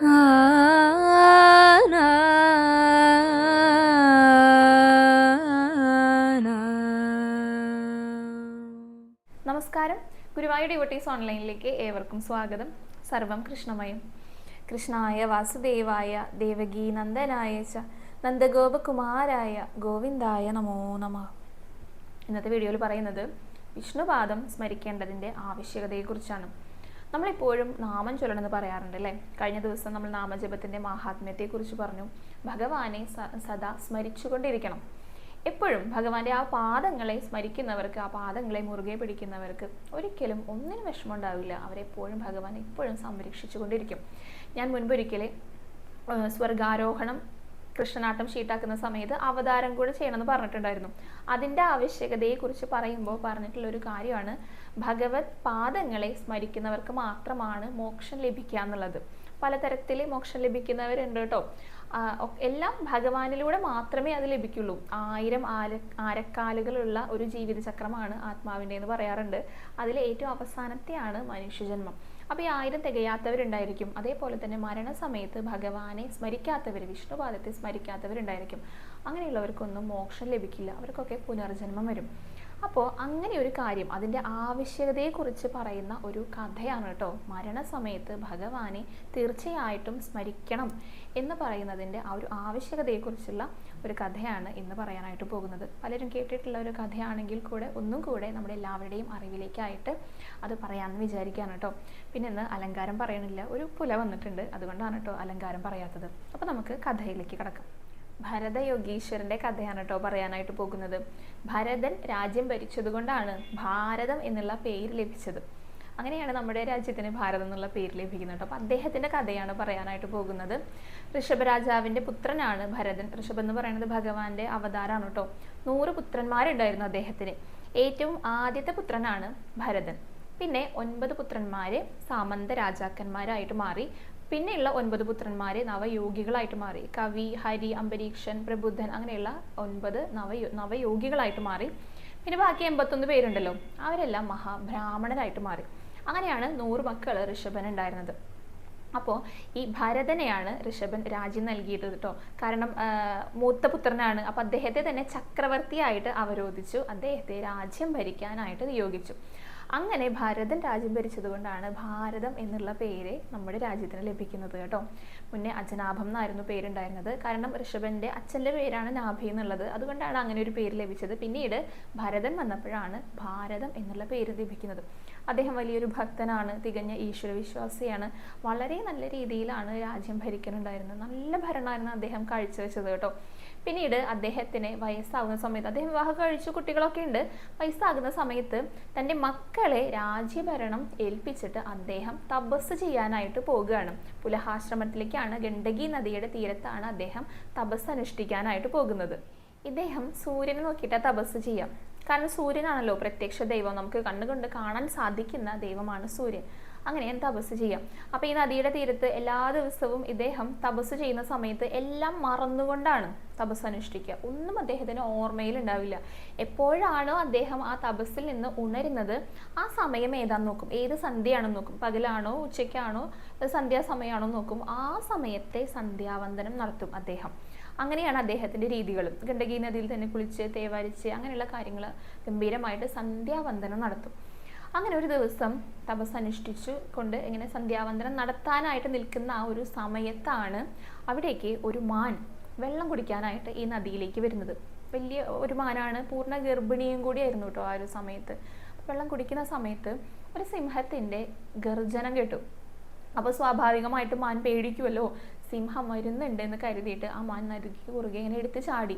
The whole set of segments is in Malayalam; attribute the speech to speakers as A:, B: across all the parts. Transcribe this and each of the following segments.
A: നമസ്കാരം. ഗുരുവായൂർ ഡിവോട്ടീസ് ഓൺലൈനിലേക്ക് ഏവർക്കും സ്വാഗതം. സർവം കൃഷ്ണമയം. കൃഷ്ണായ വാസുദേവായ ദേവകീ നന്ദനായ ച നന്ദഗോപകുമാരായ ഗോവിന്ദായ നമോ നമ. ഇന്നത്തെ വീഡിയോയിൽ പറയുന്നത് വിഷ്ണുപാദം സ്മരിക്കേണ്ടതിന്റെ ആവശ്യകതയെക്കുറിച്ചാണ്. നമ്മളെപ്പോഴും നാമം ചൊല്ലണമെന്ന് പറയാറുണ്ട് അല്ലേ കഴിഞ്ഞ ദിവസം നമ്മൾ നാമജപത്തിന്റെ മാഹാത്മ്യത്തെക്കുറിച്ച് പറഞ്ഞു. ഭഗവാനെ സദാ സ്മരിച്ചുകൊണ്ടിരിക്കണം. എപ്പോഴും ഭഗവാന്റെ ആ പാദങ്ങളെ സ്മരിക്കുന്നവർക്ക് ആ പാദങ്ങളെ മുറുകെ പിടിക്കുന്നവർക്ക് ഒരിക്കലും ഒന്നിനും വിഷമം ഉണ്ടാവില്ല അവരെപ്പോഴും ഭഗവാൻ എപ്പോഴും സംരക്ഷിച്ചുകൊണ്ടിരിക്കും. ഞാൻ മുൻപൊരിക്കലെ സ്വർഗാരോഹണം കൃഷ്ണനാട്ടം ഷീട്ടാക്കുന്ന സമയത്ത് അവതാരം കൂടെ ചെയ്യണമെന്ന് പറഞ്ഞിട്ടുണ്ടായിരുന്നു. അതിന്റെ ആവശ്യകതയെക്കുറിച്ച് പറയുമ്പോൾ പറഞ്ഞിട്ടുള്ള ഒരു കാര്യമാണ് ഭഗവത് പാദങ്ങളെ സ്മരിക്കുന്നവർക്ക് മാത്രമാണ് മോക്ഷം ലഭിക്കുക എന്നുള്ളത്. പലതരത്തിൽ മോക്ഷം ലഭിക്കുന്നവരുണ്ട് കേട്ടോ. എല്ലാം ഭഗവാനിലൂടെ മാത്രമേ അത് ലഭിക്കുള്ളൂ. ആയിരം ആര ആരക്കാലുകളുള്ള ഒരു ജീവിതചക്രമാണ് ആത്മാവിന്റെ എന്ന് പറയാറുണ്ട്. അതിൽ ഏറ്റവും അവസാനത്തെയാണ് മനുഷ്യജന്മം. അപ്പോൾ ഈ ആയിരം തികയാത്തവരുണ്ടായിരിക്കും. അതേപോലെ തന്നെ മരണസമയത്ത് ഭഗവാനെ സ്മരിക്കാത്തവർ വിഷ്ണുപാദത്തെ സ്മരിക്കാത്തവരുണ്ടായിരിക്കും. അങ്ങനെയുള്ളവർക്കൊന്നും മോക്ഷം ലഭിക്കില്ല. അവർക്കൊക്കെ പുനർജന്മം വരും. അപ്പോൾ അങ്ങനെ ഒരു കാര്യം അതിന്റെ ആവശ്യകതയെക്കുറിച്ച് പറയുന്ന ഒരു കഥയാണ് കേട്ടോ. മരണസമയത്ത് ഭഗവാനെ തീർച്ചയായിട്ടും സ്മരിക്കണം എന്ന് പറയുന്നതിന്റെ ആ ഒരു ആവശ്യകതയെക്കുറിച്ചുള്ള ഒരു കഥയാണ് ഇന്ന് പറയാനായിട്ട് പോകുന്നത്. പലരും കേട്ടിട്ടുള്ള ഒരു കഥയാണെങ്കിൽ കൂടെ ഒന്നും കൂടെ നമ്മുടെ എല്ലാവരുടെയും അറിവിലേക്കായിട്ട് അത് പറയാമെന്ന് വിചാരിക്കുകയാണ് കേട്ടോ. പിന്നെ ഇന്ന് അലങ്കാരം പറയണില്ല. ഒരു പുല വന്നിട്ടുണ്ട്. അതുകൊണ്ടാണ് കേട്ടോ അലങ്കാരം പറയാത്തത്. അപ്പോൾ നമുക്ക് കഥയിലേക്ക് കിടക്കാം. ഭരതയോഗീശ്വരന്റെ കഥയാണ് കേട്ടോ പറയാനായിട്ട് പോകുന്നത്. ഭരതൻ രാജ്യം ഭരിച്ചതുകൊണ്ടാണ് ഭാരതം എന്നുള്ള പേര് ലഭിച്ചത്. അങ്ങനെയാണ് നമ്മുടെ രാജ്യത്തിന് ഭാരതം എന്നുള്ള പേര് ലഭിക്കുന്നത് കേട്ടോ അപ്പം അദ്ദേഹത്തിന്റെ കഥയാണ് പറയാനായിട്ട് പോകുന്നത്. ഋഷഭരാജാവിന്റെ പുത്രനാണ് ഭരതൻ. ഋഷഭ് എന്ന് പറയുന്നത് ഭഗവാന്റെ അവതാരമാണ് കേട്ടോ നൂറ് പുത്രന്മാരുണ്ടായിരുന്നു അദ്ദേഹത്തിന്. ഏറ്റവും ആദ്യത്തെ പുത്രനാണ് ഭരതൻ. പിന്നെ ഒൻപത് പുത്രന്മാര് സാമന്ത രാജാക്കന്മാരായിട്ട് മാറി. പിന്നെയുള്ള ഒൻപത് പുത്രന്മാരെ നവയോഗികളായിട്ട് മാറി. കവി ഹരി അംബരീക്ഷൻ പ്രബുദ്ധൻ അങ്ങനെയുള്ള ഒൻപത് നവയോ നവയോഗികളായിട്ട് മാറി. പിന്നെ ബാക്കി എൺപത്തൊന്ന് പേരുണ്ടല്ലോ അവരെല്ലാം മഹാബ്രാഹ്മണരായിട്ട് മാറി. അങ്ങനെയാണ് നൂറ് മക്കൾ ഋഷഭൻ ഉണ്ടായിരുന്നത്. അപ്പോൾ ഈ ഭരതനെയാണ് ഋഷഭൻ രാജ്യം നൽകിയത് കേട്ടോ കാരണം മൂത്ത പുത്രനാണ്. അപ്പോൾ അദ്ദേഹത്തെ തന്നെ ചക്രവർത്തിയായിട്ട് അവരോധിച്ചു. അദ്ദേഹത്തെ രാജ്യം ഭരിക്കാനായിട്ട് നിയോഗിച്ചു. അങ്ങനെ ഭരതൻ രാജ്യം ഭരിച്ചതുകൊണ്ടാണ് ഭാരതം എന്നുള്ള പേര് നമ്മുടെ രാജ്യത്തിന് ലഭിക്കുന്നത് കേട്ടോ. മുന്നേ അജനാഭം എന്നായിരുന്നു പേരുണ്ടായിരുന്നത്. കാരണം ഋഷഭന്റെ അച്ഛന്റെ പേരാണ് നാഭി എന്നുള്ളത്. അതുകൊണ്ടാണ് അങ്ങനെ ഒരു പേര് ലഭിച്ചത്. പിന്നീട് ഭരതൻ വന്നപ്പോഴാണ് ഭാരതം എന്നുള്ള പേര് ലഭിക്കുന്നത്. അദ്ദേഹം വലിയൊരു ഭക്തനാണ് തികഞ്ഞ ഈശ്വരവിശ്വാസിയാണ് വളരെ നല്ല രീതിയിലാണ് രാജ്യം ഭരിക്കുന്നുണ്ടായിരുന്നത് നല്ല ഭരണമായിരുന്നു അദ്ദേഹം കാഴ്ചവെച്ചത് കേട്ടോ. പിന്നീട് അദ്ദേഹത്തിന് വയസ്സാകുന്ന സമയത്ത് അദ്ദേഹം വിവാഹം കഴിച്ച കുട്ടികളൊക്കെ ഉണ്ട്. വയസ്സാകുന്ന സമയത്ത് തന്റെ മക്കളെ രാജ്യഭരണം ഏൽപ്പിച്ചിട്ട് അദ്ദേഹം തപസ് ചെയ്യാനായിട്ട് പോകുകയാണ്. പുലഹാശ്രമത്തിലേക്കാണ് ഗണ്ഡകി നദിയുടെ തീരത്താണ് അദ്ദേഹം തപസ് അനുഷ്ഠിക്കാനായിട്ട് പോകുന്നത്. ഇദ്ദേഹം സൂര്യനെ നോക്കിയിട്ട് തപസ് ചെയ്യാം കാരണം സൂര്യനാണല്ലോ പ്രത്യക്ഷ ദൈവം. നമുക്ക് കണ്ണുകൊണ്ട് കാണാൻ സാധിക്കുന്ന ദൈവമാണ് സൂര്യൻ. അങ്ങനെ ഞാൻ തപസ് ചെയ്യാം. അപ്പോൾ ഈ നദിയുടെ തീരത്ത് എല്ലാ ദിവസവും ഇദ്ദേഹം തപസ് ചെയ്യുന്ന സമയത്ത് എല്ലാം മറന്നുകൊണ്ടാണ് തപസ് അനുഷ്ഠിക്കുക. ഒന്നും അദ്ദേഹത്തിന് ഓർമ്മയിൽ ഉണ്ടാവില്ല. എപ്പോഴാണോ അദ്ദേഹം ആ തപസ്സിൽ നിന്ന് ഉണരുന്നത് ആ സമയം ഏതാന്ന് നോക്കും. ഏത് സന്ധ്യയാണെന്ന് നോക്കും. പകലാണോ ഉച്ചയ്ക്കാണോ സന്ധ്യാസമയമാണോ നോക്കും. ആ സമയത്തെ സന്ധ്യാവന്ദനം നടത്തും അദ്ദേഹം. അങ്ങനെയാണ് അദ്ദേഹത്തിന്റെ രീതികൾ ഗണ്ഡകി നദിയിൽ തന്നെ കുളിച്ച് തേവാരിച്ച് അങ്ങനെയുള്ള കാര്യങ്ങൾ ഗംഭീരമായിട്ട് സന്ധ്യാവന്ദനം നടത്തും. അങ്ങനെ ഒരു ദിവസം തപസ് അനുഷ്ഠിച്ചു കൊണ്ട് ഇങ്ങനെ സന്ധ്യാവന്ദനം നടത്താനായിട്ട് നിൽക്കുന്ന ആ ഒരു സമയത്താണ് അവിടേക്ക് ഒരു മാൻ വെള്ളം കുടിക്കാനായിട്ട് ഈ നദിയിലേക്ക് വരുന്നത്. വലിയ ഒരു മാനാണ് പൂർണ ഗർഭിണിയും കൂടി ആയിരുന്നു കേട്ടോ ആ ഒരു സമയത്ത്. വെള്ളം കുടിക്കുന്ന സമയത്ത് ഒരു സിംഹത്തിന്റെ ഗർജനം കേട്ടു. അപ്പോൾ സ്വാഭാവികമായിട്ട് മാൻ പേടിക്കുമല്ലോ സിംഹം വരുന്നുണ്ട് എന്ന് കരുതിയിട്ട് ആ മാൻ നരുകി കുറുകെ ഇങ്ങനെ എടുത്ത് ചാടി.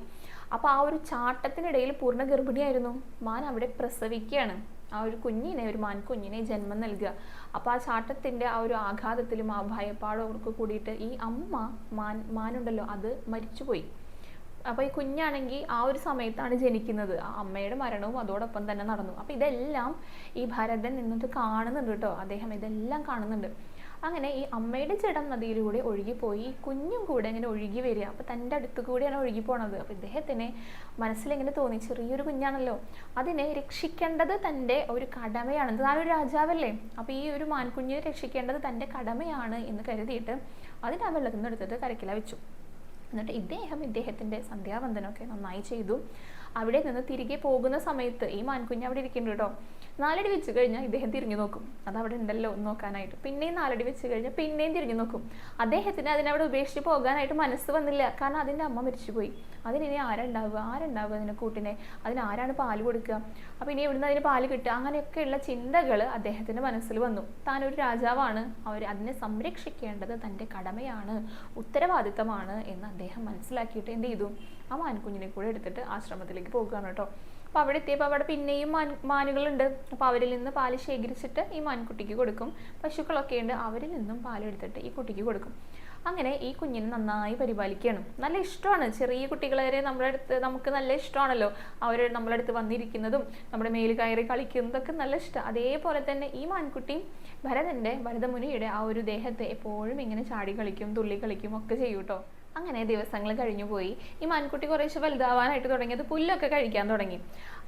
A: അപ്പോൾ ആ ഒരു ചാട്ടത്തിനിടയിൽ പൂർണ ഗർഭിണിയായിരുന്നു. മാൻ അവിടെ പ്രസവിക്കുകയാണ്. ആ ഒരു കുഞ്ഞിനെ ഒരു മാൻകുഞ്ഞിനെ ജന്മം നൽകുക. അപ്പോൾ ആ ചാട്ടത്തിന്റെ ആ ഒരു ആഘാതത്തിലും ആ ഭയപ്പാടും അവർക്ക് കൂടിയിട്ട് ഈ അമ്മ മാൻ മാനുണ്ടല്ലോ അത് മരിച്ചുപോയി. അപ്പോൾ ഈ കുഞ്ഞാണെങ്കിൽ ആ ഒരു സമയത്താണ് ജനിക്കുന്നത്. ആ അമ്മയുടെ മരണവും അതോടൊപ്പം തന്നെ നടന്നു. അപ്പോൾ ഇതെല്ലാം ഈ ഭരതൻ നിന്നിട്ട് കാണുന്നുണ്ട് കേട്ടോ. അദ്ദേഹം ഇതെല്ലാം കാണുന്നുണ്ട്. അങ്ങനെ ഈ അമ്മയുടെ ജഡം നദിയിലൂടെ ഒഴുകിപ്പോയി. കുഞ്ഞും കൂടെ ഇങ്ങനെ ഒഴുകി വരിക. അപ്പോൾ തന്റെ അടുത്ത് കൂടിയാണ് ഒഴുകി പോണത്. അപ്പോൾ ഇദ്ദേഹത്തിന് മനസ്സിലിങ്ങനെ തോന്നി? ചെറിയൊരു കുഞ്ഞാണല്ലോ. അതിനെ രക്ഷിക്കേണ്ടത് തന്റെ ഒരു കടമയാണ്. താനൊരു രാജാവല്ലേ? അപ്പോൾ ഈ ഒരു മാൻകുഞ്ഞിനെ രക്ഷിക്കേണ്ടത് തന്റെ കടമയാണ് എന്ന് കരുതിയിട്ട് അതിന് ആ വെള്ളത്തിൽ നിന്ന് എടുത്തിട്ട് കരക്കില വെച്ചു. എന്നിട്ട് ഇദ്ദേഹം ഇദ്ദേഹത്തിന്റെ സന്ധ്യാവന്തനമൊക്കെ നന്നായി ചെയ്തു. അവിടെ നിന്ന് തിരികെ പോകുന്ന സമയത്ത് ഈ മാൻകുഞ്ഞ് അവിടെ ഇരിക്കുന്നുണ്ട് കേട്ടോ. നാലടി വെച്ച് കഴിഞ്ഞാൽ ഇദ്ദേഹം തിരിഞ്ഞു നോക്കും. അത് അവിടെ ഉണ്ടല്ലോ എന്ന് നോക്കാനായിട്ട്. പിന്നെയും നാലടി വെച്ച് കഴിഞ്ഞാൽ പിന്നെയും തിരിഞ്ഞു നോക്കും. അദ്ദേഹത്തിന് അതിനവിടെ ഉപേക്ഷിച്ച് പോകാനായിട്ട് മനസ്സ് വന്നില്ല. കാരണം അതിന്റെ അമ്മ മരിച്ചുപോയി. അതിനി ആരുണ്ടാവുക? ആരുണ്ടാവുക അതിനെ കൂട്ടിനെ? അതിന് ആരാണ് പാൽ കൊടുക്കുക? അപ്പോൾ ഇനി ഇവിടുന്ന് അതിന് പാൽ കിട്ടുക? അങ്ങനെയൊക്കെയുള്ള ചിന്തകൾ അദ്ദേഹത്തിന്റെ മനസ്സിൽ വന്നു. താനൊരു രാജാവാണ്. അവർ അതിനെ സംരക്ഷിക്കേണ്ടത് തന്റെ കടമയാണ് ഉത്തരവാദിത്തമാണ് എന്ന് അദ്ദേഹം മനസ്സിലാക്കിയിട്ട് എന്ത് ചെയ്തു? ആ മാൻകുഞ്ഞിനെ കൂടെ എടുത്തിട്ട് ആശ്രമത്തിലേക്ക് പോകുകയാണ് കേട്ടോ. അപ്പോൾ അവിടെ എത്തിയപ്പോൾ അവിടെ പിന്നെയും മാൻ മാനുകളുണ്ട്. അപ്പോൾ അവരിൽ നിന്ന് പാൽ ശേഖരിച്ചിട്ട് ഈ മാൻകുട്ടിക്ക് കൊടുക്കും. പശുക്കളൊക്കെ ഉണ്ട് അവരിൽ നിന്നും പാലെടുത്തിട്ട് ഈ കുട്ടിക്ക് കൊടുക്കും. അങ്ങനെ ഈ കുഞ്ഞിനെ നന്നായി പരിപാലിക്കണം നല്ല ഇഷ്ടമാണ്. ചെറിയ കുട്ടികളെ വരെ നമ്മുടെ അടുത്ത് നമുക്ക് നല്ല ഇഷ്ടമാണല്ലോ. അവർ നമ്മുടെ അടുത്ത് വന്നിരിക്കുന്നതും നമ്മുടെ മേൽ കയറി കളിക്കുന്നതൊക്കെ നല്ല ഇഷ്ടം. അതേപോലെ തന്നെ ഈ മാൻകുട്ടിയും ഭരതന്റെ ഭരതമുനിയുടെ ആ ഒരു ദേഹത്തെ എപ്പോഴും ഇങ്ങനെ ചാടി കളിക്കും തുള്ളി കളിക്കും ഒക്കെ ചെയ്യും കേട്ടോ അങ്ങനെ ദിവസങ്ങൾ കഴിഞ്ഞു പോയി ഈ മാൻകുട്ടി കുറേശ്ശെ വലുതാവാനായിട്ട് തുടങ്ങിയത് പുല്ലൊക്കെ കഴിക്കാൻ തുടങ്ങി.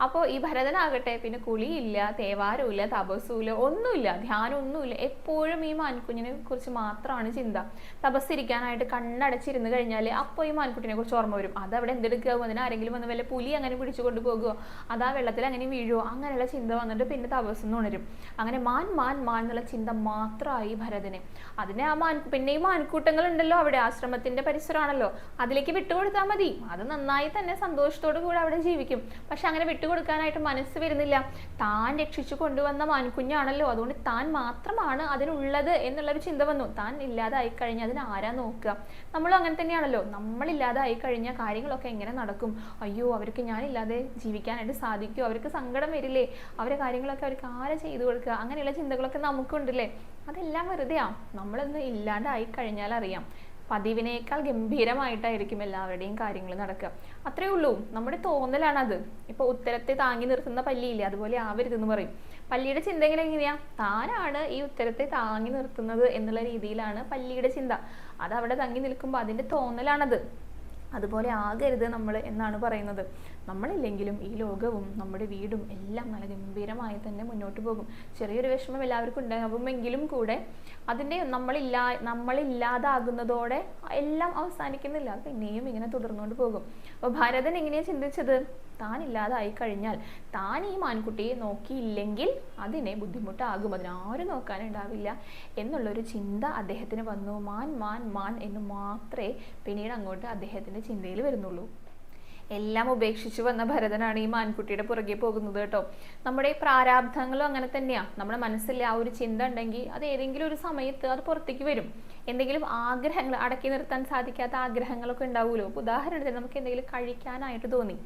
A: അപ്പോൾ ഈ ഭരതനാകട്ടെ പിന്നെ കുളിയില്ല തേവാരമില്ല തപസ്സുമില്ല ഒന്നുമില്ല ധ്യാനം ഒന്നുമില്ല എപ്പോഴും ഈ മാൻകുഞ്ഞിനെ കുറിച്ച് മാത്രമാണ് ചിന്ത. തപസ്സിരിക്കാനായിട്ട് കണ്ണടച്ചിരുന്ന് കഴിഞ്ഞാൽ അപ്പോൾ ഈ മാൻകുട്ടിനെ കുറിച്ച് ഓർമ്മ വരും. അത് അവിടെ എന്തെടുക്കുക അതിന് ആരെങ്കിലും വന്ന് വല്ല പുലി അങ്ങനെ പിടിച്ചു കൊണ്ടുപോകുമോ അതാ വെള്ളത്തിൽ അങ്ങനെ വീഴുമോ അങ്ങനെയുള്ള ചിന്ത വന്നിട്ട് പിന്നെ തപസ്സെന്ന് ഉണരും. അങ്ങനെ മാൻ മാൻ മാൻ എന്നുള്ള ചിന്ത മാത്രമായി ഭരതനെ. അതിനെ ആ മാൻ പിന്നെ ഈ മാൻകൂട്ടങ്ങൾ ഉണ്ടല്ലോ അവിടെ ആശ്രമത്തിന്റെ പരിസരമാണല്ലോ. അതിലേക്ക് വിട്ടുകൊടുത്താൽ മതി. അത് നന്നായി തന്നെ സന്തോഷത്തോടു കൂടെ അവിടെ ജീവിക്കും. പക്ഷെ അങ്ങനെ വിട്ടുകൊടുക്കാനായിട്ട് മനസ്സ് വരുന്നില്ല. താൻ രക്ഷിച്ചു കൊണ്ടുവന്ന മാൻകുഞ്ഞാണല്ലോ. അതുകൊണ്ട് താൻ മാത്രമാണ് അതിനുള്ളത് എന്നുള്ളൊരു ചിന്ത വന്നു. താൻ ഇല്ലാതായി കഴിഞ്ഞാൽ അതിന് ആരാ നോക്കുക? നമ്മളും അങ്ങനെ തന്നെയാണല്ലോ. നമ്മളില്ലാതായി കഴിഞ്ഞാൽ കാര്യങ്ങളൊക്കെ എങ്ങനെ നടക്കും? അയ്യോ അവർക്ക് ഞാനില്ലാതെ ജീവിക്കാനായിട്ട് സാധിക്കുമോ അവർക്ക് സങ്കടം വരില്ലേ? അവരെ കാര്യങ്ങളൊക്കെ അവർക്ക് ആരാ ചെയ്തു കൊടുക്കുക? അങ്ങനെയുള്ള ചിന്തകളൊക്കെ നമുക്കുണ്ടല്ലേ? അതെല്ലാം വെറുതെയാ. നമ്മളൊന്ന് ഇല്ലാണ്ടായി കഴിഞ്ഞാൽ അറിയാം പതിവിനേക്കാൾ ഗംഭീരമായിട്ടായിരിക്കും എല്ലാവരുടെയും കാര്യങ്ങൾ നടക്കുക. അത്രേ ഉള്ളൂ. നമ്മുടെ തോന്നലാണത്. ഇപ്പോൾ ഉത്തരത്തെ താങ്ങി നിർത്തുന്ന പല്ലിയില്ലേ? അതുപോലെ ആവരുതെന്ന് പറയും. പല്ലിയുടെ ചിന്ത എങ്ങനെ എങ്ങനെയാ? താനാണ് ഈ ഉത്തരത്തെ താങ്ങി നിർത്തുന്നത് എന്നുള്ള രീതിയിലാണ് പല്ലിയുടെ ചിന്ത. അത് അവിടെ തങ്ങി നിൽക്കുമ്പോൾ അതിന്റെ തോന്നലാണത്. അതുപോലെ ആകരുത് നമ്മൾ എന്നാണ് പറയുന്നത്. നമ്മളില്ലെങ്കിലും ഈ ലോകവും നമ്മുടെ വീടും എല്ലാം നല്ല ഗംഭീരമായി തന്നെ മുന്നോട്ട് പോകും. ചെറിയൊരു വിഷമം എല്ലാവർക്കും ഉണ്ടാകുമെങ്കിലും കൂടെ അതിന്റെ നമ്മളില്ലാ നമ്മളില്ലാതാകുന്നതോടെ എല്ലാം അവസാനിക്കുന്നില്ല. പിന്നെയും ഇങ്ങനെ തുടർന്നുകൊണ്ട് പോകും. അപ്പോൾ ഭരതൻ എങ്ങനെയാണ് ചിന്തിച്ചത്? താൻ ഇല്ലാതായി കഴിഞ്ഞാൽ താൻ ഈ മാൻകുട്ടിയെ നോക്കിയില്ലെങ്കിൽ അതിനെ ബുദ്ധിമുട്ടാകും. അതിനാരും നോക്കാനുണ്ടാവില്ല എന്നുള്ളൊരു ചിന്ത അദ്ദേഹത്തിന് വന്നു. മാൻ മാൻ മാൻ എന്ന് മാത്രമേ പിന്നീട് അങ്ങോട്ട് അദ്ദേഹത്തിന്റെ ചിന്തയിൽ വരുന്നുള്ളൂ. എല്ലാം ഉപേക്ഷിച്ചു വന്ന ഭരതനാണ് ഈ മാൻകുട്ടിയുടെ പുറകെ പോകുന്നത് കേട്ടോ. നമ്മുടെ ഈ പ്രാരാബ്ധങ്ങളും അങ്ങനെ തന്നെയാണ് നമ്മുടെ മനസ്സിൽ ആ ഒരു ചിന്ത ഉണ്ടെങ്കിൽ അത് ഏതെങ്കിലും ഒരു സമയത്ത് അത് പുറത്തേക്ക് വരും. എന്തെങ്കിലും ആഗ്രഹങ്ങൾ അടക്കി നിർത്താൻ സാധിക്കാത്ത ആഗ്രഹങ്ങളൊക്കെ ഉണ്ടാവുമല്ലോ. ഉദാഹരണത്തിന് നമുക്ക് എന്തെങ്കിലും കഴിക്കാനായിട്ട് തോന്നി.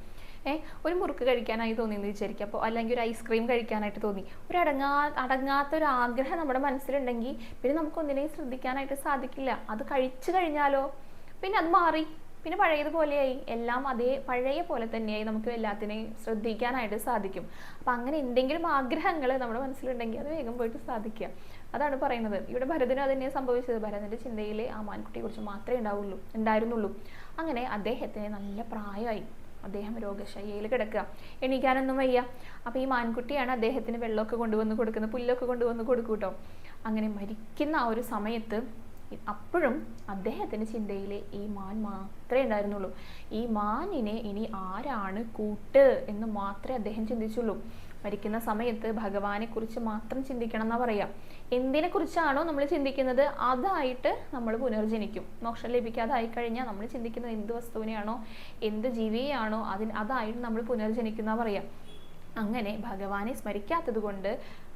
A: ഏഹ് ഒരു മുറുക്ക് കഴിക്കാനായി തോന്നി എന്ന് വിചാരിക്കുക. അപ്പോൾ അല്ലെങ്കിൽ ഒരു ഐസ്ക്രീം കഴിക്കാനായിട്ട് തോന്നി. ഒരു അടങ്ങാ അടങ്ങാത്ത ഒരു ആഗ്രഹം നമ്മുടെ മനസ്സിലുണ്ടെങ്കിൽ പിന്നെ നമുക്ക് ഒന്നിനെയും ശ്രദ്ധിക്കാനായിട്ട് സാധിക്കില്ല. അത് കഴിച്ചു കഴിഞ്ഞാലോ? പിന്നെ അത് മാറി. പിന്നെ പഴയതുപോലെയായി എല്ലാം അതേ പഴയ പോലെ തന്നെയായി നമുക്ക് എല്ലാത്തിനെയും ശ്രദ്ധിക്കാനായിട്ട് സാധിക്കും. അപ്പം അങ്ങനെ എന്തെങ്കിലും ആഗ്രഹങ്ങൾ നമ്മുടെ മനസ്സിലുണ്ടെങ്കിൽ അത് വേഗം പോയിട്ട് സാധിക്കുക. അതാണ് പറയുന്നത്. ഇവിടെ ഭരതനും അത് തന്നെയാണ് സംഭവിച്ചത്. ഭരതന്റെ ചിന്തയിൽ ആ മാൻകുട്ടിയെ കുറിച്ച് മാത്രമേ ഉണ്ടാവുള്ളൂ ഉണ്ടായിരുന്നുള്ളൂ. അങ്ങനെ അദ്ദേഹത്തിന് നല്ല പ്രായമായി. അദ്ദേഹം രോഗശയ്യയിൽ കിടക്കുക. എണീക്കാനൊന്നും വയ്യ. അപ്പോൾ ഈ മാൻകുട്ടിയാണ് അദ്ദേഹത്തിന് വെള്ളമൊക്കെ കൊണ്ടുവന്ന് കൊടുക്കുന്നത് പുല്ലൊക്കെ കൊണ്ടുവന്ന് കൊടുക്കൂട്ടോ അങ്ങനെ മരിക്കുന്ന ആ ഒരു സമയത്ത് അപ്പോഴും അദ്ദേഹത്തിന്റെ ചിന്തയിൽ ഈ മാൻ മാത്രമേ ഉണ്ടായിരുന്നുള്ളൂ. ഈ മാനിനെ ഇനി ആരാണ് കൂട്ട് എന്ന് മാത്രമേ അദ്ദേഹം ചിന്തിച്ചുള്ളൂ. മരിക്കുന്ന സമയത്ത് ഭഗവാനെ കുറിച്ച് മാത്രം ചിന്തിക്കണം എന്നാ പറയാം. എന്തിനെ കുറിച്ചാണോ നമ്മൾ ചിന്തിക്കുന്നത്? അതായിട്ട് നമ്മൾ പുനർജനിക്കും. മോക്ഷം ലഭിക്കാതായി കഴിഞ്ഞാൽ നമ്മൾ ചിന്തിക്കുന്നത് എന്ത് വസ്തുവിനെയാണോ എന്ത് ജീവിയെയാണോ അതിന് അതായിട്ട് നമ്മൾ പുനർജനിക്കുന്ന പറയാം. അങ്ങനെ ഭഗവാനെ സ്മരിക്കാത്തത് കൊണ്ട്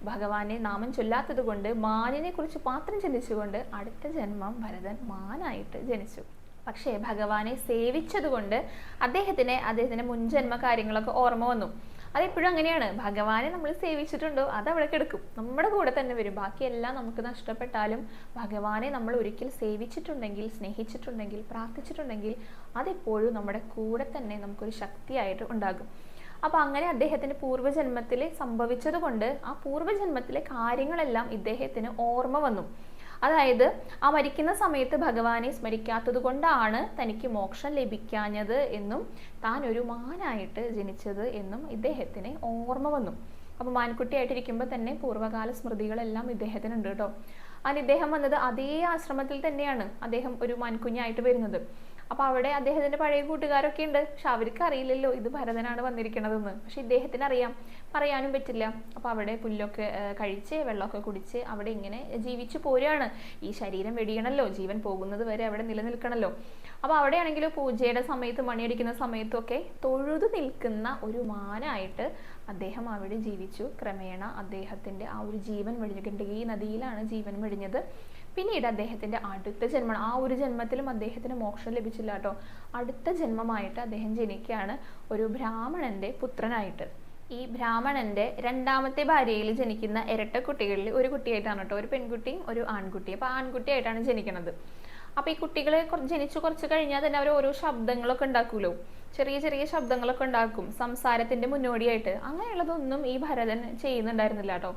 A: ഭഗവാനെ നാമം ചൊല്ലാത്തത് കൊണ്ട് മാനിനെ കുറിച്ച് മാത്രം ചിന്തിച്ചുകൊണ്ട് അടുത്ത ജന്മം ഭരതൻ മാനായിട്ട് ജനിച്ചു. പക്ഷേ ഭഗവാനെ സേവിച്ചതുകൊണ്ട് അദ്ദേഹത്തിന് അദ്ദേഹത്തിന്റെ മുൻജന്മ കാര്യങ്ങളൊക്കെ ഓർമ്മ വന്നു. അതെപ്പോഴും അങ്ങനെയാണ്. ഭഗവാനെ നമ്മൾ സേവിച്ചിട്ടുണ്ടോ? അത് അവിടെ കിടക്കും. നമ്മുടെ കൂടെ തന്നെ വരും. ബാക്കിയെല്ലാം നമുക്ക് നഷ്ടപ്പെട്ടാലും ഭഗവാനെ നമ്മൾ ഒരിക്കൽ സേവിച്ചിട്ടുണ്ടെങ്കിൽ സ്നേഹിച്ചിട്ടുണ്ടെങ്കിൽ പ്രാർത്ഥിച്ചിട്ടുണ്ടെങ്കിൽ അതെപ്പോഴും നമ്മുടെ കൂടെ തന്നെ നമുക്കൊരു ശക്തിയായിട്ട് ഉണ്ടാകും. അപ്പോൾ അങ്ങനെ അദ്ദേഹത്തിന്റെ പൂർവജന്മത്തിൽ സംഭവിച്ചതുകൊണ്ട് ആ പൂർവജന്മത്തിലെ കാര്യങ്ങളെല്ലാം ഇദ്ദേഹത്തിന് ഓർമ്മ വന്നു. അതായത് ആ മരിക്കുന്ന സമയത്ത് ഭഗവാനെ സ്മരിക്കാത്തത് കൊണ്ടാണ് തനിക്ക് മോക്ഷം ലഭിക്കാഞ്ഞത് എന്നും താൻ ഒരു മാനായിട്ട് ജനിച്ചത് എന്നും ഇദ്ദേഹത്തിന് ഓർമ്മ വന്നു. അപ്പോൾ മാൻകുട്ടിയായിട്ടിരിക്കുമ്പോൾ തന്നെ പൂർവകാല സ്മൃതികളെല്ലാം ഇദ്ദേഹത്തിനുണ്ട് കേട്ടോ. അതിന് ഇദ്ദേഹം വന്നത് അതേ ആശ്രമത്തിൽ തന്നെയാണ്. അദ്ദേഹം ഒരു മാൻകുഞ്ഞായിട്ട് വരുന്നത്. അപ്പോൾ അവിടെ അദ്ദേഹത്തിന്റെ പഴയ കൂട്ടുകാരൊക്കെ ഉണ്ട്. പക്ഷെ അവർക്ക് അറിയില്ലല്ലോ ഇത് ഭരതനാണ് വന്നിരിക്കണതെന്ന്. പക്ഷെ ഇദ്ദേഹത്തിന് അറിയാം. പറയാനും പറ്റില്ല. അപ്പോൾ അവിടെ പുല്ലൊക്കെ കഴിച്ച് വെള്ളമൊക്കെ കുടിച്ച് അവിടെ ഇങ്ങനെ ജീവിച്ചു പോരുകയാണ്. ഈ ശരീരം വെടിയണല്ലോ. ജീവൻ പോകുന്നത് വരെ അവിടെ നിലനിൽക്കണല്ലോ. അപ്പോൾ അവിടെയാണെങ്കിലും പൂജയുടെ സമയത്ത് മണിയടിക്കുന്ന സമയത്തൊക്കെ തൊഴുതു നിൽക്കുന്ന ഒരു മാനായിട്ട് അദ്ദേഹം അവിടെ ജീവിച്ചു. ക്രമേണ അദ്ദേഹത്തിന്റെ ആ ഒരു ജീവൻ വെടിഞ്ഞു ഗണ്ഡകി നദിയിലാണ് ജീവൻ വെടിഞ്ഞത്. പിന്നീട് അദ്ദേഹത്തിന്റെ അടുത്ത ജന്മം ആ ഒരു ജന്മത്തിലും അദ്ദേഹത്തിന് മോക്ഷം ലഭിച്ചില്ല കേട്ടോ. അടുത്ത ജന്മമായിട്ട് അദ്ദേഹം ജനിക്കുകയാണ് ഒരു ബ്രാഹ്മണന്റെ പുത്രനായിട്ട്. ഈ ബ്രാഹ്മണന്റെ രണ്ടാമത്തെ ഭാര്യയിൽ ജനിക്കുന്ന ഇരട്ട കുട്ടികളിൽ ഒരു കുട്ടിയായിട്ടാണ് കേട്ടോ. ഒരു പെൺകുട്ടിയും ഒരു ആൺകുട്ടിയും. അപ്പോൾ ആൺകുട്ടിയായിട്ടാണ് ജനിക്കുന്നത് അപ്പോൾ ഈ കുട്ടികളെ ജനിച്ചു കുറച്ച് കഴിഞ്ഞാൽ തന്നെ അവർ ഓരോ ശബ്ദങ്ങളൊക്കെ ഉണ്ടാക്കുമല്ലോ. ചെറിയ ചെറിയ ശബ്ദങ്ങളൊക്കെ ഉണ്ടാക്കും സംസാരത്തിന്റെ മുന്നോടിയായിട്ട്. അങ്ങനെയുള്ളതൊന്നും ഈ ഭരതൻ ചെയ്യുന്നുണ്ടായിരുന്നില്ല കേട്ടോ.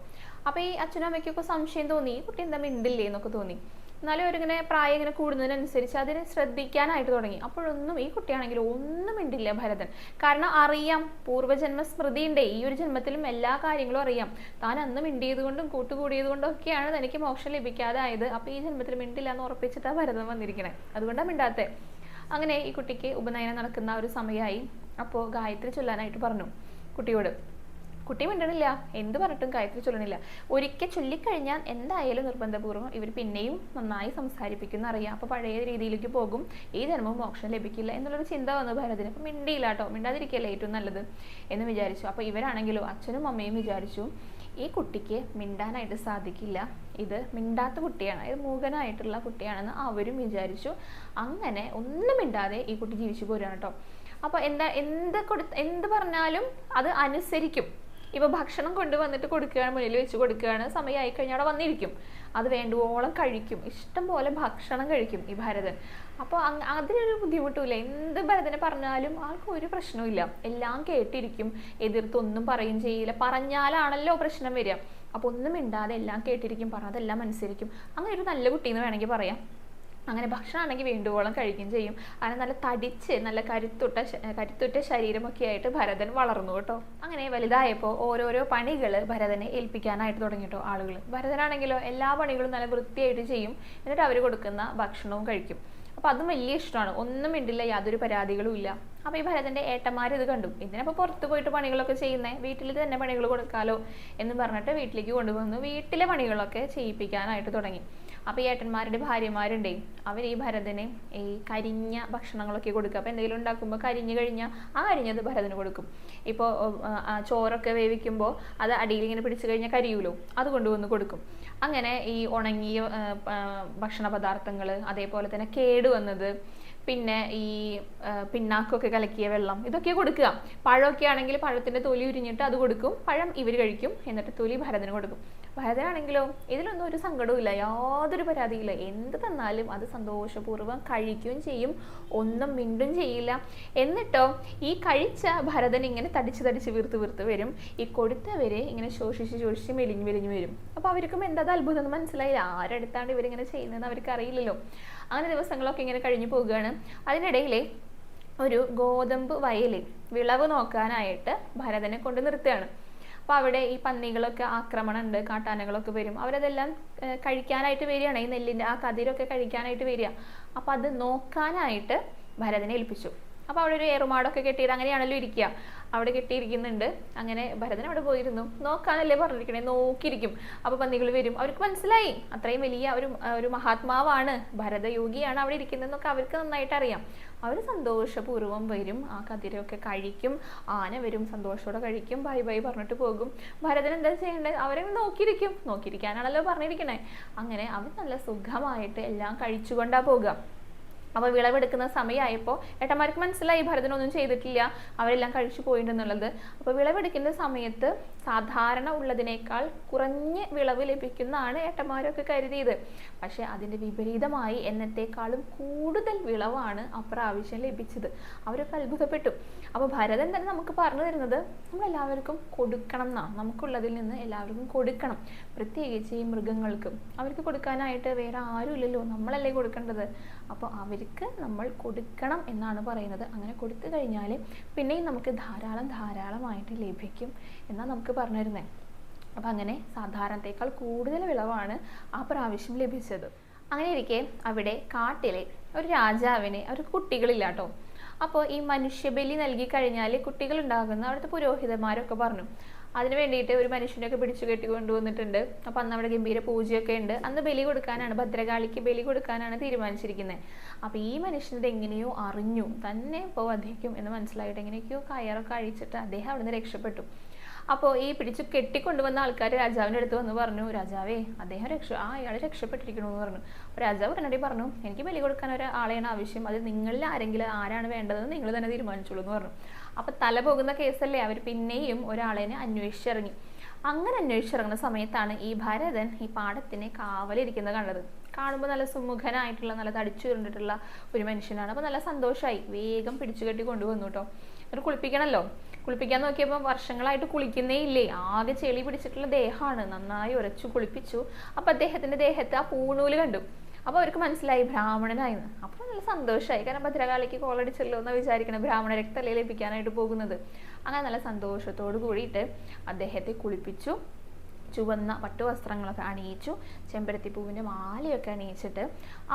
A: അപ്പൊ ഈ അച്ഛനും അമ്മയ്ക്കൊക്കെ സംശയം തോന്നി ഈ കുട്ടി എന്താ മിണ്ടില്ലേ? എന്നൊക്കെ തോന്നി. എന്നാലും അവരിങ്ങനെ പ്രായം ഇങ്ങനെ കൂടുന്നതിനനുസരിച്ച് അതിനെ ശ്രദ്ധിക്കാനായിട്ട് തുടങ്ങി. അപ്പോഴൊന്നും ഈ കുട്ടിയാണെങ്കിൽ ഒന്നും മിണ്ടില്ല ഭരതൻ. കാരണം അറിയാം പൂർവജന്മ സ്മൃതിയുണ്ട് ഈ ഒരു ജന്മത്തിലും എല്ലാ കാര്യങ്ങളും അറിയാം. താൻ അന്ന് മിണ്ടിയത് കൊണ്ടും കൂട്ടുകൂടിയത് കൊണ്ടും ഒക്കെയാണ് തനിക്ക് മോക്ഷം ലഭിക്കാതായത്. അപ്പൊ ഈ ജന്മത്തിൽ മിണ്ടില്ല എന്ന് ഉറപ്പിച്ചിട്ടാണ് ഭരതൻ വന്നിരിക്കണേ. അതുകൊണ്ടാണ് മിണ്ടാത്തത് അങ്ങനെ ഈ കുട്ടിക്ക് ഉപനയനം നടക്കുന്ന ഒരു സമയമായി അപ്പോൾ ഗായത്രി ചൊല്ലാനായിട്ട് പറഞ്ഞു കുട്ടിയോട്. കുട്ടി മിണ്ടണില്ല. എന്ത് പറഞ്ഞിട്ടും ഗായത്രി ചൊല്ലണില്ല. ഒരിക്കൽ ചൊല്ലിക്കഴിഞ്ഞാൽ എന്തായാലും നിർബന്ധപൂർവം ഇവർ പിന്നെയും നന്നായി സംസാരിപ്പിക്കുന്ന അറിയാം അപ്പോൾ പഴയ രീതിയിലേക്ക് പോകും. ഈ ജന്മവും മോക്ഷം ലഭിക്കില്ല എന്നുള്ളൊരു ചിന്ത വന്നു ഭരതിന്. അപ്പം മിണ്ടിയില്ല കേട്ടോ. മിണ്ടാതിരിക്കല്ലേ ഏറ്റവും നല്ലത്? എന്ന് വിചാരിച്ചു. അപ്പോൾ ഇവരാണെങ്കിലും അച്ഛനും അമ്മയും വിചാരിച്ചു. ഈ കുട്ടിക്ക് മിണ്ടാനായിട്ട് സാധിക്കില്ല. ഇത് മിണ്ടാത്ത കുട്ടിയാണ്. ഇത് മൂകനായിട്ടുള്ള കുട്ടിയാണെന്ന് അവരും വിചാരിച്ചു. അങ്ങനെ ഒന്നും മിണ്ടാതെ ഈ കുട്ടി ജീവിച്ചു പോരുകയാണ് കേട്ടോ. അപ്പോൾ എന്താ എന്ത് കൊടു എന്ത് പറഞ്ഞാലും അത് അനുസരിക്കും. ഇപ്പൊ ഭക്ഷണം കൊണ്ടുവന്നിട്ട് കൊടുക്കുകയാണ് മുന്നിൽ വെച്ച് കൊടുക്കുകയാണ് സമയമായി കഴിഞ്ഞാൽ അവിടെ വന്നിരിക്കും. അത് വേണ്ടുവോളം കഴിക്കും. ഇഷ്ടം പോലെ ഭക്ഷണം കഴിക്കും ഈ ഭരതൻ. അപ്പോൾ അതിനൊരു ബുദ്ധിമുട്ടില്ല എന്ത് ഭരതനെ പറഞ്ഞാലും ആൾക്ക് ഒരു പ്രശ്നവുമില്ല എല്ലാം കേട്ടിരിക്കും. എതിർത്തൊന്നും പറയും ചെയ്യില്ല. പറഞ്ഞാലാണല്ലോ പ്രശ്നം വരിക. അപ്പോൾ ഒന്നും മിണ്ടാതെ എല്ലാം കേട്ടിരിക്കും. പറഞ്ഞതെല്ലാം അനുസരിക്കും അങ്ങനെ ഒരു നല്ല കുട്ടി എന്ന് വേണമെങ്കിൽ പറയാം. അങ്ങനെ ഭക്ഷണമാണെങ്കിൽ വേണ്ടുവോളം കഴിക്കുകയും ചെയ്യും. അങ്ങനെ നല്ല തടിച്ച് നല്ല കരുത്തുട്ട കരുത്തുറ്റ ശരീരമൊക്കെ ആയിട്ട് ഭരതൻ വളർന്നു കേട്ടോ. അങ്ങനെ വലുതായപ്പോൾ ഓരോരോ പണികൾ ഭരതനെ ഏൽപ്പിക്കാനായിട്ട് തുടങ്ങി കേട്ടോ ആളുകൾ ഭരതനാണെങ്കിലോ എല്ലാ പണികളും നല്ല വൃത്തിയായിട്ട് ചെയ്യും. എന്നിട്ട് അവർ കൊടുക്കുന്ന ഭക്ഷണവും കഴിക്കും. അപ്പൊ അതും വലിയ ഇഷ്ടമാണ്. ഒന്നും മിണ്ടില്ല യാതൊരു പരാതികളും ഇല്ല. അപ്പൊ ഈ ഭരതന്റെ ഏട്ടന്മാർ ഇത് കണ്ടു. ഇതിനപ്പോ പുറത്ത് പോയിട്ട് പണികളൊക്കെ ചെയ്യുന്നേ? വീട്ടിൽ തന്നെ പണികൾ കൊടുക്കാലോ എന്ന് പറഞ്ഞിട്ട് വീട്ടിലേക്ക് കൊണ്ടുവന്നു. വീട്ടിലെ പണികളൊക്കെ ചെയ്യിപ്പിക്കാനായിട്ട് തുടങ്ങി. അപ്പൊ ഈ ഏട്ടന്മാരുടെ ഭാര്യമാരുണ്ടേ അവർ ഈ ഭരതന് ഈ കരിഞ്ഞ ഭക്ഷണങ്ങളൊക്കെ കൊടുക്കുക അപ്പൊ എന്തെങ്കിലും ഉണ്ടാക്കുമ്പോൾ കരിഞ്ഞു കഴിഞ്ഞാൽ ആ കരിഞ്ഞത് ഭരതന് കൊടുക്കും. ഇപ്പോൾ ചോറൊക്കെ വേവിക്കുമ്പോൾ അത് അടിയിൽ ഇങ്ങനെ പിടിച്ചു കഴിഞ്ഞാൽ കരിയൂലോ അത് കൊണ്ടുവന്ന് കൊടുക്കും. അങ്ങനെ ഈ ഉണങ്ങിയ ഭക്ഷണ പദാർത്ഥങ്ങൾ അതേപോലെ തന്നെ കേട് വന്നത് പിന്നെ ഈ പിണ്ണാക്കൊക്കെ കലക്കിയ വെള്ളം ഇതൊക്കെ കൊടുക്കുക. പഴമൊക്കെ ആണെങ്കിൽ പഴത്തിന്റെ തൊലി ഉരിഞ്ഞിട്ട് അത് കൊടുക്കും. പഴം ഇവർ കഴിക്കും. എന്നിട്ട് തൊലി ഭരതന് കൊടുക്കും. ഭരതനാണെങ്കിലോ ഇതിലൊന്നും ഒരു സങ്കടവും ഇല്ല യാതൊരു പരാതിയില്ല. എന്ത് തന്നാലും അത് സന്തോഷപൂർവം കഴിക്കുകയും ചെയ്യും. ഒന്നും മിണ്ടും ചെയ്യില്ല. എന്നിട്ടോ ഈ കഴിച്ച ഭരതൻ ഇങ്ങനെ തടിച്ച് തടിച്ച് വീർത്ത് വീർത്ത് വരും. ഈ കൊടുത്തവരെ ഇങ്ങനെ ശോഷിച്ച് ശോഷിച്ച് മെലിഞ്ഞ് മെലിഞ്ഞ് വരും. അപ്പോൾ അവർക്കും എന്താ അത്ഭുതം എന്ന് മനസ്സിലായില്ല. ആരെടുത്താണ് ഇവരിങ്ങനെ ചെയ്യുന്നതെന്ന് അവർക്ക് അറിയില്ലല്ലോ അങ്ങനെ ദിവസങ്ങളൊക്കെ ഇങ്ങനെ കഴിഞ്ഞു പോവുകയാണ് അതിനിടയിലെ ഒരു ഗോതമ്പ് വയലിൽ വിളവ് നോക്കാനായിട്ട് ഭരതനെ കൊണ്ട് നിർത്തുകയാണ്. അപ്പോൾ അവിടെ ഈ പന്നികളൊക്കെ ആക്രമണം ഉണ്ട് കാട്ടാനകളൊക്കെ വരും. അവരതെല്ലാം കഴിക്കാനായിട്ട് വരികയാണ്. ഈ നെല്ലിന്റെ ആ കതിരൊക്കെ കഴിക്കാനായിട്ട് വരിക. അപ്പോൾ അത് നോക്കാനായിട്ട് ഭരതനെ ഏൽപ്പിച്ചു. അപ്പോൾ അവിടെ ഒരു ഏറുമാടൊക്കെ കെട്ടിയിട്ട് അങ്ങനെയാണല്ലോ ഇരിക്കുക. അവിടെ കെട്ടിയിരിക്കുന്നുണ്ട്. അങ്ങനെ ഭരതൻ അവിടെ പോയിരുന്നു. നോക്കാനല്ലേ പറഞ്ഞിരിക്കണേ? നോക്കിയിരിക്കും. അപ്പോൾ പന്നികൾ വരും. അവർക്ക് മനസ്സിലായി. അത്രയും വലിയ ഒരു ഒരു മഹാത്മാവാണ്. ഭരതയോഗിയാണ് അവിടെ ഇരിക്കുന്നതെന്നൊക്കെ അവർക്ക് നന്നായിട്ട് അറിയാം. അവർ സന്തോഷപൂർവം വരും. ആ കതിരൊക്കെ കഴിക്കും. ആന വരും. സന്തോഷത്തോടെ കഴിക്കും. ബൈ ബൈ പറഞ്ഞിട്ട് പോകും. ഭരതൻ എന്താ ചെയ്യേണ്ടത് അവരെ നോക്കിയിരിക്കും. നോക്കിയിരിക്കാനാണല്ലോ പറഞ്ഞിരിക്കണേ. അങ്ങനെ അവർ നല്ല സുഖമായിട്ട് എല്ലാം കഴിച്ചുകൊണ്ടാ പോകുക അപ്പോൾ വിളവെടുക്കുന്ന സമയമായപ്പോൾ ഏട്ടന്മാർക്ക് മനസ്സിലായി ഭരതനൊന്നും ചെയ്തിട്ടില്ല അവരെല്ലാം കഴിച്ചു പോയിട്ടുണ്ടെന്നുള്ളത്. അപ്പോൾ വിളവെടുക്കുന്ന സമയത്ത് സാധാരണ ഉള്ളതിനേക്കാൾ കുറഞ്ഞ വിളവ് ലഭിക്കുന്നതാണ് ഏട്ടന്മാരൊക്കെ കരുതിയത്. പക്ഷേ അതിന്റെ വിപരീതമായി എന്നത്തേക്കാളും കൂടുതൽ വിളവാണ് അപ്രാവശ്യം ലഭിച്ചത്. അവരൊക്കെ അത്ഭുതപ്പെട്ടു. അപ്പോൾ ഭരതൻ തന്നെ നമുക്ക് പറഞ്ഞു തരുന്നത് നമ്മളെല്ലാവർക്കും കൊടുക്കണം എന്നാണ് നമുക്കുള്ളതിൽ നിന്ന് എല്ലാവർക്കും കൊടുക്കണം. പ്രത്യേകിച്ച് ഈ മൃഗങ്ങൾക്കും. അവർക്ക് കൊടുക്കാനായിട്ട് വേറെ ആരുമില്ലല്ലോ. നമ്മളല്ലേ കൊടുക്കേണ്ടത്. അപ്പോൾ അവർക്ക് നമ്മൾ കൊടുക്കണം എന്നാണ് പറയുന്നത്. അങ്ങനെ കൊടുത്തു കഴിഞ്ഞാൽ പിന്നെയും നമുക്ക് ധാരാളം ധാരാളമായിട്ട് ലഭിക്കും എന്നാണ് നമുക്ക് പറഞ്ഞു തരുന്നത് അപ്പം അങ്ങനെ സാധാരണത്തേക്കാൾ കൂടുതൽ വിളവാണ് ആ പ്രാവശ്യം ലഭിച്ചത്. അങ്ങനെ ഇരിക്കെ അവിടെ കാട്ടിലെ ഒരു രാജാവിന് ഒരു കുട്ടികളില്ല കേട്ടോ അപ്പോൾ ഈ മനുഷ്യബലി നൽകി കഴിഞ്ഞാൽ കുട്ടികൾ ഉണ്ടാകുന്ന അവിടുത്തെ പുരോഹിതന്മാരൊക്കെ പറഞ്ഞു അതിന് വേണ്ടിയിട്ട് ഒരു മനുഷ്യനെയൊക്കെ പിടിച്ചു കെട്ടി കൊണ്ടുവന്നിട്ടുണ്ട്. അപ്പം അന്ന് അവിടെ ഗംഭീര പൂജയൊക്കെ ഉണ്ട്. അന്ന് ബലി കൊടുക്കാനാണ് ഭദ്രകാളിക്ക് ബലി കൊടുക്കാനാണ് തീരുമാനിച്ചിരിക്കുന്നത് അപ്പോൾ ഈ മനുഷ്യനത് എങ്ങനെയോ അറിഞ്ഞു. തന്നെ ഇപ്പോൾ വധിക്കും എന്ന് മനസ്സിലായിട്ട് എങ്ങനെയൊക്കെയോ കയറൊക്കെ അഴിച്ചിട്ട് അദ്ദേഹം അവിടുന്ന് രക്ഷപ്പെട്ടു. അപ്പോൾ ഈ പിടിച്ചു കെട്ടിക്കൊണ്ടുവന്ന ആൾക്കാർ രാജാവിന്റെ അടുത്ത് വന്ന് പറഞ്ഞു രാജാവേ അദ്ദേഹം രക്ഷ ആ അയാൾ രക്ഷപ്പെട്ടിരിക്കണു എന്ന് പറഞ്ഞു. അപ്പോൾ രാജാവ് ഉടനടി പറഞ്ഞു എനിക്ക് ബലി കൊടുക്കാൻ ഒരാളെയാണ് ആവശ്യം. അത് നിങ്ങളിൽ ആരെങ്കിലും ആരാണ് വേണ്ടതെന്ന് നിങ്ങൾ തന്നെ തീരുമാനിച്ചോളൂ എന്ന് പറഞ്ഞു. അപ്പോൾ തല പോകുന്ന കേസല്ലേ? അവർ പിന്നെയും ഒരാളെനെ അന്വേഷിച്ചിറങ്ങി. അങ്ങനെ അന്വേഷിച്ചിറങ്ങുന്ന സമയത്താണ് ഈ ഭരതൻ ഈ പാടത്തിനെ കാവലിരിക്കുന്നത് കണ്ടത്. കാണുമ്പോൾ നല്ല സുമുഖനായിട്ടുള്ള നല്ല തടിച്ചു കണ്ടിട്ടുള്ള ഒരു മനുഷ്യനാണ്. അപ്പോൾ നല്ല സന്തോഷമായി വേഗം പിടിച്ചു കെട്ടി കൊണ്ടുവന്നു കേട്ടോ എന്നിട്ട് കുളിപ്പിക്കണല്ലോ. കുളിപ്പിക്കാൻ നോക്കിയപ്പോൾ വർഷങ്ങളായിട്ട് കുളിക്കുന്നേ ഇല്ലേ? ആകെ ചെളി പിടിച്ചിട്ടുള്ള ദേഹമാണ് നന്നായി ഉരച്ചു കുളിപ്പിച്ചു. അപ്പോൾ അദ്ദേഹത്തിന്റെ ദേഹത്ത് ആ പൂണൂൽ കണ്ടു. അപ്പോൾ അവർക്ക് മനസ്സിലായി ബ്രാഹ്മണനായിരുന്നു അപ്പോൾ നല്ല സന്തോഷമായി കാരണം ഭദ്രകാളിക്ക് കോളടിച്ചല്ലോ എന്ന് വിചാരിക്കണം. ബ്രാഹ്മണ രക്തല്ലേ ലഭിക്കാനായിട്ട് പോകുന്നത്. അങ്ങനെ നല്ല സന്തോഷത്തോട് കൂടിയിട്ട് അദ്ദേഹത്തെ കുളിപ്പിച്ചു. ചുവന്ന പട്ടുവസ്ത്രങ്ങളൊക്കെ അണിയിച്ചു ചെമ്പരത്തി പൂവിന്റെ മാലയൊക്കെ അണിയിച്ചിട്ട്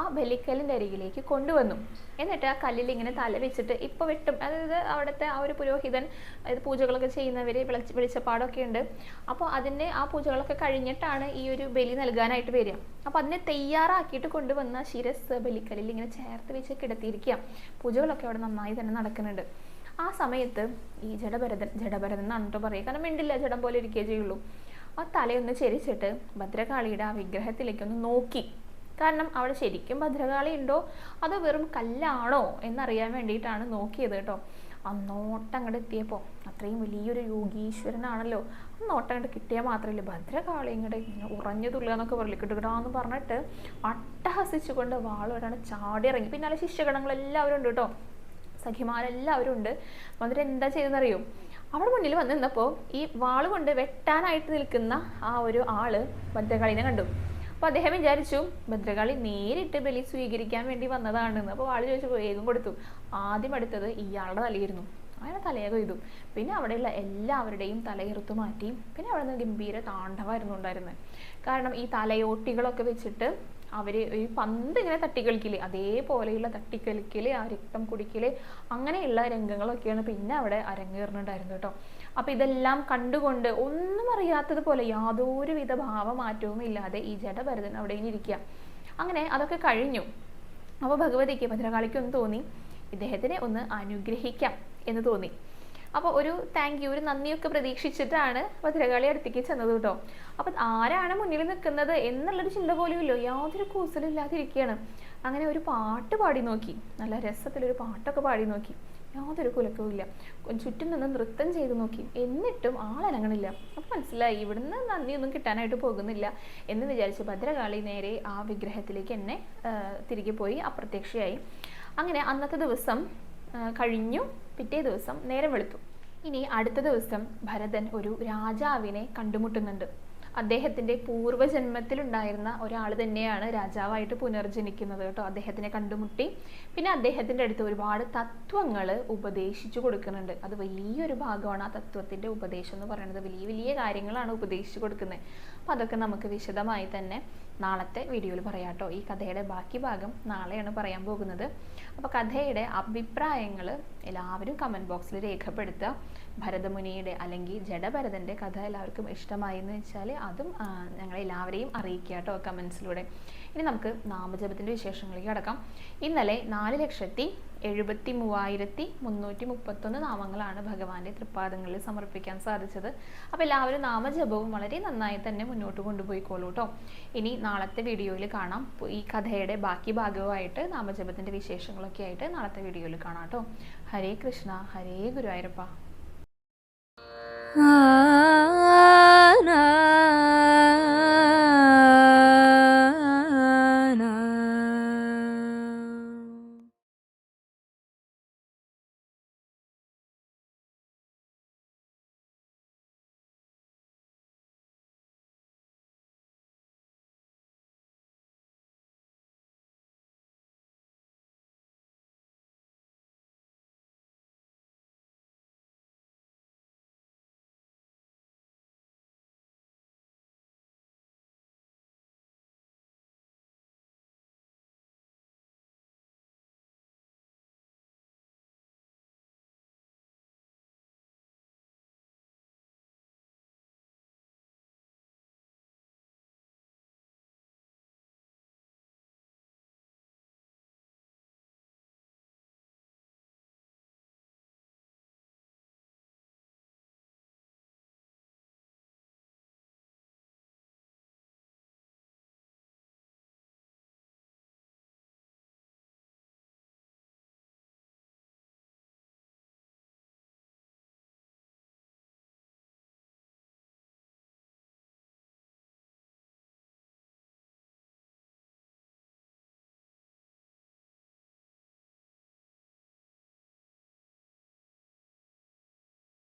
A: ആ ബലിക്കലിന്റെ അരികിലേക്ക് കൊണ്ടുവന്നു. എന്നിട്ട് ആ കല്ലിൽ ഇങ്ങനെ തല വെച്ചിട്ട് ഇപ്പോൾ വെട്ടും. അതായത് അവിടുത്തെ ആ ഒരു പുരോഹിതൻ അതായത് പൂജകളൊക്കെ ചെയ്യുന്നവർ വിളിച്ച വെളിച്ചപ്പാടൊക്കെ ഉണ്ട്. അപ്പോൾ അതിന്റെ ആ പൂജകളൊക്കെ കഴിഞ്ഞിട്ടാണ് ഈ ഒരു ബലി നൽകാനായിട്ട് വരിക. അപ്പോൾ അതിനെ തയ്യാറാക്കിയിട്ട് കൊണ്ടുവന്ന ശിരസ് ബലിക്കലിൽ ഇങ്ങനെ ചേർത്ത് വെച്ച് കിടത്തിയിരിക്കുക. പൂജകളൊക്കെ അവിടെ നന്നായി തന്നെ നടക്കുന്നുണ്ട്. ആ സമയത്ത് ഈ ജഡഭരതൻ ജഡഭരതൻ എന്നാണ് കേട്ടോ പറയുക. കാരണം മിണ്ടില്ല ജഡം പോലെ ഇരിക്കുകയേ ചെയ്യുള്ളൂ. ആ തലയൊന്ന് ചെരിച്ചിട്ട് ഭദ്രകാളിയുടെ ആ വിഗ്രഹത്തിലേക്ക് ഒന്ന് നോക്കി. കാരണം അവിടെ ശരിക്കും ഭദ്രകാളി ഉണ്ടോ? അതോ വെറും കല്ലാണോ എന്നറിയാൻ വേണ്ടിയിട്ടാണ് നോക്കിയത് കേട്ടോ. അന്നോട്ടം നോട്ടം അങ്ങോട്ട് എത്തിയപ്പോൾ അത്രയും വലിയൊരു യോഗീശ്വരനാണല്ലോ. അന്നോട്ടം നോട്ടം അങ്ങോട്ട് കിട്ടിയാൽ മാത്രമല്ല ഭദ്രകാളി ഇങ്ങോട്ട് ഇങ്ങനെ ഉറഞ്ഞതുള്ള എന്നൊക്കെ പറയിക്കിട്ടുകിടാന്ന് പറഞ്ഞിട്ട് അട്ടഹസിച്ചുകൊണ്ട് വാളോടാണ് ചാടി ഇറങ്ങി പിന്നാലെ ശിഷ്യഗണങ്ങളെല്ലാവരും ഉണ്ട് കേട്ടോ. സഖിമാരെല്ലാവരും ഉണ്ട്. എന്നിട്ട് എന്താ ചെയ്തെന്നറിയോ അവിടെ മുന്നിൽ വന്ന് നിന്നപ്പോൾ ഈ വാൾ കൊണ്ട് വെട്ടാനായിട്ട് നിൽക്കുന്ന ആ ഒരു ആൾ ഭദ്രകാളിനെ കണ്ടു. അപ്പോൾ അദ്ദേഹം വിചാരിച്ചു ഭദ്രകാളി നേരിട്ട് ബലി സ്വീകരിക്കാൻ വേണ്ടി വന്നതാണെന്ന്. അപ്പോൾ വാൾ ചോദിച്ചു വേഗം കൊടുത്തു. ആദ്യം എടുത്തത് ഇയാളുടെ തലയിരുന്നു അയാളെ തലയൊക്കെ ചെയ്തു പിന്നെ അവിടെയുള്ള എല്ലാവരുടെയും തലയെറുത്തു മാറ്റി പിന്നെ അവിടെ നിന്ന് ഗംഭീര താണ്ഡവമായിരുന്നു ഉണ്ടായിരുന്നത്. കാരണം ഈ തലയോട്ടികളൊക്കെ വെച്ചിട്ട് അവർ ഈ പന്ത് ഇങ്ങനെ തട്ടിക്കളിക്കില്ലേ അതേപോലെയുള്ള തട്ടിക്കളിക്കൽ ആ രക്തം കുടിക്കൽ അങ്ങനെയുള്ള രംഗങ്ങളൊക്കെയാണ് പിന്നെ അവിടെ അരങ്ങേറുന്നുണ്ടായിരുന്നു കേട്ടോ. അപ്പോൾ ഇതെല്ലാം കണ്ടുകൊണ്ട് ഒന്നും അറിയാത്തതുപോലെ യാതൊരുവിധ ഭാവമാറ്റവും ഇല്ലാതെ ഈ ജഡഭരതൻ അവിടെ ഇനി ഇരിക്കുക അങ്ങനെ അതൊക്കെ കഴിഞ്ഞു. അപ്പോൾ ഭഗവതിക്ക് ഭദ്രകാളിക്ക് ഒന്ന് തോന്നി ഇദ്ദേഹത്തിനെ ഒന്ന് അനുഗ്രഹിക്കാം എന്ന് തോന്നി. അപ്പോൾ ഒരു താങ്ക് യു ഒരു നന്ദിയൊക്കെ പ്രതീക്ഷിച്ചിട്ടാണ് ഭദ്രകാളി അടുത്തേക്ക് ചെന്നത് കേട്ടോ. അപ്പം ആരാണ് മുന്നിൽ നിൽക്കുന്നത് എന്നുള്ളൊരു ചിന്ത പോലും ഇല്ലോ. യാതൊരു കൂസലില്ലാതിരിക്കുകയാണ് അങ്ങനെ ഒരു പാട്ട് പാടി നോക്കി. നല്ല രസത്തിലൊരു പാട്ടൊക്കെ പാടി നോക്കി. യാതൊരു കുലക്കവും ഇല്ല. ചുറ്റും നിന്ന് നൃത്തം ചെയ്ത് നോക്കി. എന്നിട്ടും ആളനങ്ങണില്ല അപ്പം മനസ്സിലായി ഇവിടുന്ന് നന്ദിയൊന്നും കിട്ടാനായിട്ട് പോകുന്നില്ല എന്ന് വിചാരിച്ച് ഭദ്രകാളി നേരെ ആ വിഗ്രഹത്തിലേക്ക് എന്നെ തിരികെ പോയി അപ്രത്യക്ഷയായി. അങ്ങനെ അന്നത്തെ ദിവസം കഴിഞ്ഞു. പിറ്റേ ദിവസം നേരം വെളുത്തു. ഇനി അടുത്ത ദിവസം ഭരതൻ ഒരു രാജാവിനെ കണ്ടുമുട്ടുന്നുണ്ട്. അദ്ദേഹത്തിന്റെ പൂർവജന്മത്തിലുണ്ടായിരുന്ന ഒരാൾ തന്നെയാണ് രാജാവായിട്ട് പുനർജനിക്കുന്നത് കേട്ടോ. അദ്ദേഹത്തിനെ കണ്ടുമുട്ടി. പിന്നെ അദ്ദേഹത്തിന്റെ അടുത്ത് ഒരുപാട് തത്വങ്ങൾ ഉപദേശിച്ചു കൊടുക്കുന്നുണ്ട്. അത് വലിയൊരു ഭാഗമാണ് ആ തത്വത്തിന്റെ ഉപദേശം എന്ന് പറയുന്നത്. വലിയ വലിയ കാര്യങ്ങളാണ് ഉപദേശിച്ചു കൊടുക്കുന്നത്. അപ്പോൾ അതൊക്കെ നമുക്ക് വിശദമായി തന്നെ നാളത്തെ വീഡിയോയിൽ പറയാം കേട്ടോ ഈ കഥയുടെ ബാക്കി ഭാഗം നാളെയാണ് പറയാൻ പോകുന്നത്. അപ്പോൾ കഥയുടെ അഭിപ്രായങ്ങൾ എല്ലാവരും കമന്റ് ബോക്സിൽ രേഖപ്പെടുത്തുക. ഭരതമുനിയുടെ അല്ലെങ്കിൽ ജഡഭരതന്റെ കഥ എല്ലാവർക്കും ഇഷ്ടമായി എന്ന് വെച്ചാൽ അതും ഞങ്ങളെല്ലാവരെയും അറിയിക്കുക കേട്ടോ കമൻസിലൂടെ ഇനി നമുക്ക് നാമജപത്തിന്റെ വിശേഷങ്ങളിലേക്ക് കടക്കാം. ഇന്നലെ നാല് ലക്ഷത്തി എഴുപത്തി മൂവായിരത്തി മുന്നൂറ്റി മുപ്പത്തൊന്ന് നാമങ്ങളാണ് ഭഗവാന്റെ തൃപ്പാദങ്ങളിൽ സമർപ്പിക്കാൻ സാധിച്ചത്. അപ്പോൾ എല്ലാവരും നാമജപവും വളരെ നന്നായി തന്നെ മുന്നോട്ട് കൊണ്ടുപോയിക്കോളൂ കേട്ടോ. ഇനി നാളത്തെ വീഡിയോയിൽ കാണാം. ഈ കഥയുടെ ബാക്കി ഭാഗവുമായിട്ട് നാമജപത്തിന്റെ വിശേഷങ്ങളൊക്കെ ആയിട്ട് നാളത്തെ വീഡിയോയിൽ കാണാം കേട്ടോ. ഹരേ കൃഷ്ണ ഹരേ ഗുരുവായൂരപ്പ.
B: Ah, na